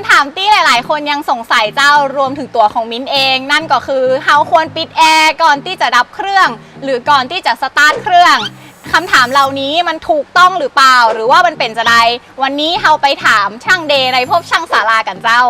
ำถามที่หลาย ๆ คนยังสงสัยเจ้ารวมถึงตัวของมิ้นเอง นั่นก็คือเฮาควรปิดแอร์ก่อนที่จะดับเครื่อง หรือก่อนที่จะสตาร์ทเครื่องคำถามเหล่านี้มันถูกต้องหรือเปล่า หรือว่ามันเป็นจะใดวันนี้เฮาไปถามช่างเดย์ในพบช่างศาลากันเจ้า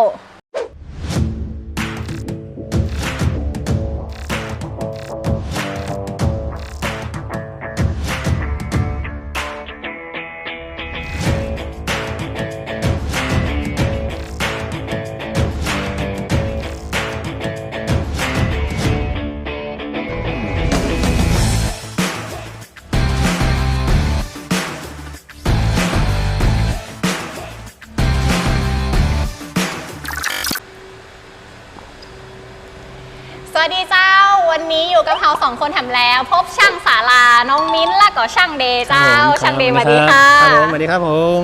วัสดีเจ้า วันนี้อยู่กับเราสองคนทำแล้ว พบช่างศาลาน้องมิ้นและก็ช่างเดย์เจ้า ช่างเดย์สวัสดีค่ะครับผมสวัสดีครับผม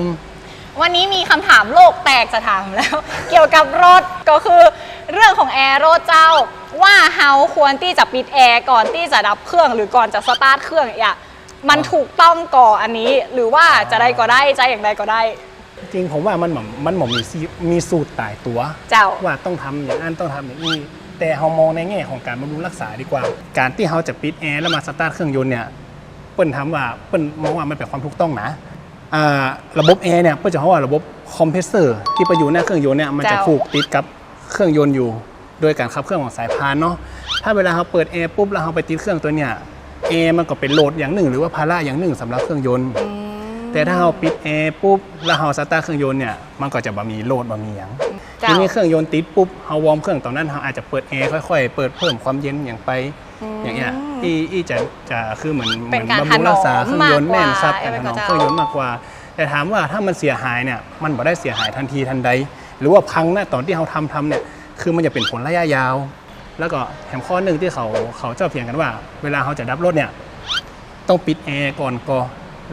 วันนี้มีคำถามโลกแตกจะถามแล้ว เกี่ยวกับรถก็คือเรื่องของแอร์รถเจ้า ว่าเฮาควรที่จะปิดแอร์ก่อนที่จะดับเครื่องหรือก่อนจะสตาร์ทเครื่องอย่ามันถูกต้องก่ออันนี้หรือว่าจะได้ก็ได้ใจอย่างใดก็ได้จริงผมว่ามันหม่อมมันหม่อมมีซีมีสูตรตายตัว เจ้าว่าต้องทำอย่างนั้นต้องทำอย่างนี้ แต่เรามองในแง่ของการบำรุงรักษาดีกว่า การที่เราจะปิดแอร์แล้วมาสตาร์ทเครื่องยนต์เนี่ยเปิ้นทำว่าเปิ้นมองว่ามันเป็นความถูกต้องนะระบบแอร์เนี่ยเปิ้นจะเขาว่าระบบคอมเพรสเซอร์ที่ประอยู่หน้าเครื่องยนต์เนี่ยมันจะผูกติดกับเครื่องยนต์อยู่ โดยการขับเครื่องของสายพานเนาะถ้าเวลาเราเปิดแอร์ปุ๊บแล้วเราไปติดเครื่องตัวเนี่ยแอร์มันก็เป็นโหลดอย่างหนึ่ง หรือว่าภาระอย่างหนึ่งสำหรับเครื่องยนต์ แต่ถ้าเราปิดแอร์ปุ๊บแล้วเราสตาร์ทเครื่องยนต์เนี่ยมันก็จะบ่มีโหลดบ่มีหยังเจ้าทีนี้เครื่องยนต์ติดปุ๊บเราวอร์มเครื่องตอนนั้นเราอาจจะเปิดแอร์ค่อยๆ เปิดเพิ่มความเย็นอย่างไป อย่างเงี้ยอีอีจะจะคือเหมือนเหเป็มืนอนการบำรุงรักษาเครื่องยนต์ถนอมแม่นครับมากกว่าการถนอมเจ้าเครื่องยนต์มากกว่า แต่ถามว่าถ้ามันเสียหายเนี่ยมันบ่ได้เสียหายทันทีทันใด หรือว่าพังนะตอนที่เราทำทำเนี่ยคือมันจะเป็นผลระยะยาว แล้วก็แถมข้อหนึ่งที่เขาเขาเจ้าเถียงกันว่า เวลาเขาจะดับรถเนี่ยต้องปิดแอร์ก่อนก็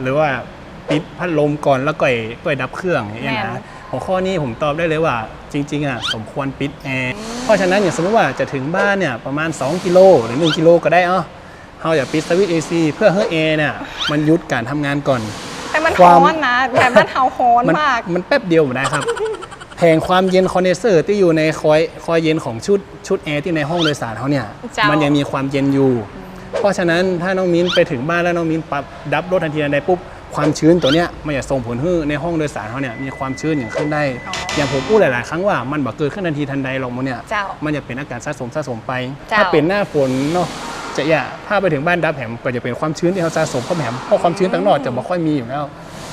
หรือว่า ปิดพัดลมก่อนแล้วก็ก็ดับเครื่องอย่างเงี้ยแม่นะนหัวข้อนี้ผมตอบได้เลยว่าจริงๆอะสมควรปิดแอร์เพราะฉะนั้นอย่างสมมติว่าจะถึงบ้านเนี่ยประมาณ 2 กิโลหรือ 1 กิโลก็ได้เอ้าเราอย่าปิดสวิตช์เอซีเพื่อให้แอร์เนี่ยมันหยุดการทำงานก่อน แต่มันความฮ้อนนะแต่มันเฮาฮ้อนมันมาก มันแป๊บเดียวไม่ได้ครับ แผงความเย็นคอนเดนเซอร์ที่อยู่ในคอยคอยเย็นของชุดชุดแอร์ที่ในห้องโดยสารเขาเนี่ยเจ้ามั มันยังมีความเย็นอยู่ เพราะฉะนั้นถ้าน้องมิ้นไปถึงบ้านแล้วน้องมิ้นปรับดับรถทันทีทันใดปุ๊บ ความชื้นตัวเนี้ยมันจะส่งผลให้ในห้องโดยสารเขาเนี่ยมีความชื้นอย่างขึ้นได้ อย่างผมพูดหลาย ๆ ครั้งว่ามันบ่เกิดขึ้นทันทีทันใดหรอกมันเนี่ยเจ้ามันจะเป็นอาการสะสมสะสมไป เจ้า ถ้าเป็นหน้าฝนเนาะจะอย่าถ้าไปถึงบ้านดับแหมก็จะเป็นความชื้นที่เขาสะสมเข้าแหมเพราะความชื้นต่างนอกจะบ่ค่อยมีอยู่แล้ว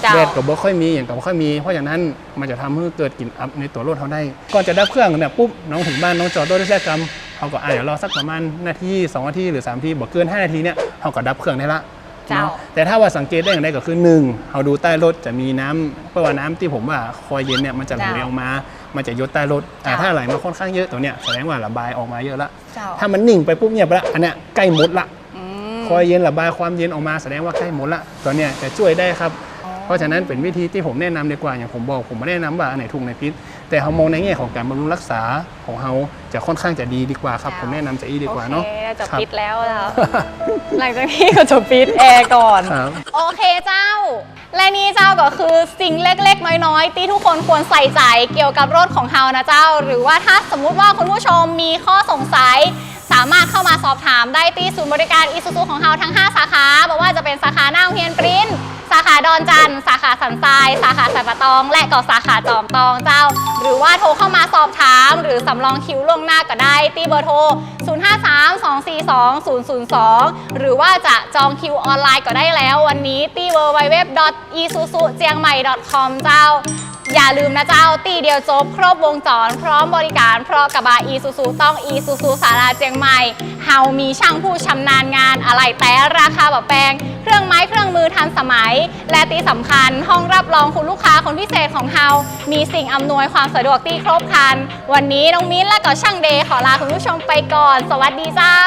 เจ้า แดดก็บ่ค่อยมีอย่างก็บ่ค่อยมี เพราะฉะนั้นมันจะทำให้เกิดกลิ่นอับในตัวรถเขาได้ก่อนจะดับเครื่องเนี่ยปุ๊บน้องถึงบ้านน้องจอดรถได้แค่กรรมเขาก็อะเดี๋ยวรอสักประมาณนาที2นาทีหรือ3นาทีบ่เกิน5นาทีเนี่ยเขาก็ดับเครื่องได้ละ เจ้าเนาะแต่ถ้าว่าสังเกตได้อย่างไรก็คือหนึ่งเขาดูใต้รถจะมีน้ำเพราะว่าน้ำที่ผมว่าคอยเย็นเนี่ยมันจะไหลเจ้าออกมา มันจะยดใต้รถอะเจ้าถ้าไหลมาค่อนข้างเยอะตัวเนี้ยแสดงว่าระบายออกมาเยอะละเจ้าถ้ามันนิ่งไปปุ๊บเงียบไปละอันเนี้ยใกล้หมดละอืมคอยเย็นระบายความเย็นออกมาแสดงว่าใกล้หมดละตัวเนี้ยจะช่วยได้ครับ เพราะฉะนั้นเป็นวิธีที่ผมแนะนำดีกว่าอย่างผมบอกผมไม่ได้แนะนำว่าอันไหนถูกไหนผิดแต่เขามองในแง่ของการบำรุงรักษาของเขาจะค่อนข้างจะดีดีกว่าครับเจ้าผมแนะนำจะอีดีกว่าเนาะโอเคจะครับปิดแล้วแล้วหลังจากนี้ก็จะปิดแอร์ก่อนครับโอเคเจ้า และนี่เจ้าก็คือสิ่งเล็กๆ น้อยๆ ที่ทุกคนควรใส่ใจเกี่ยวกับรถของเฮานะเจ้า หรือว่าถ้าสมมุติว่าคุณผู้ชมมีข้อสงสัยสามารถเข้ามาสอบถามได้ที่ศูนย์บริการอีซูซูของเฮาทั้ง 5 สาขาบอกว่าจะเป็นสาขาหน้าโรงเรียนปริ้น สาขาดอนจันทร์สาขาสันทราย สาขาสันปะตอง และก็สาขาจอมตองเจ้า หรือว่าโทรเข้ามาสอบถาม หรือสำรองคิวล่วงหน้าก็ได้ที่เบอร์โทร 053-242-002 หรือว่าจะจองคิวออนไลน์ก็ได้แล้ว วันนี้ที่ www.isuzujiangmai.com เจ้า อย่าลืมนะเจ้าตีเดียวจบ ครบวงจร พร้อมบริการ เพราะกับบาอีซูซูต้องอีซูซูสาราเจียงใหม่เฮามีช่างผู้ชำนาญงานอะไรแต่ราคาแบบแพงเครื่องไม้เครื่องมือทันสมัย และที่สำคัญ ห้องรับรองคุณลูกค้าคนพิเศษของเฮามีสิ่งอำนวยความสะดวกที่ครบครัน วันนี้น้องมิ้นและก็ช่างเดย์ขอลาคุณผู้ชมไปก่อน สวัสดีเจ้า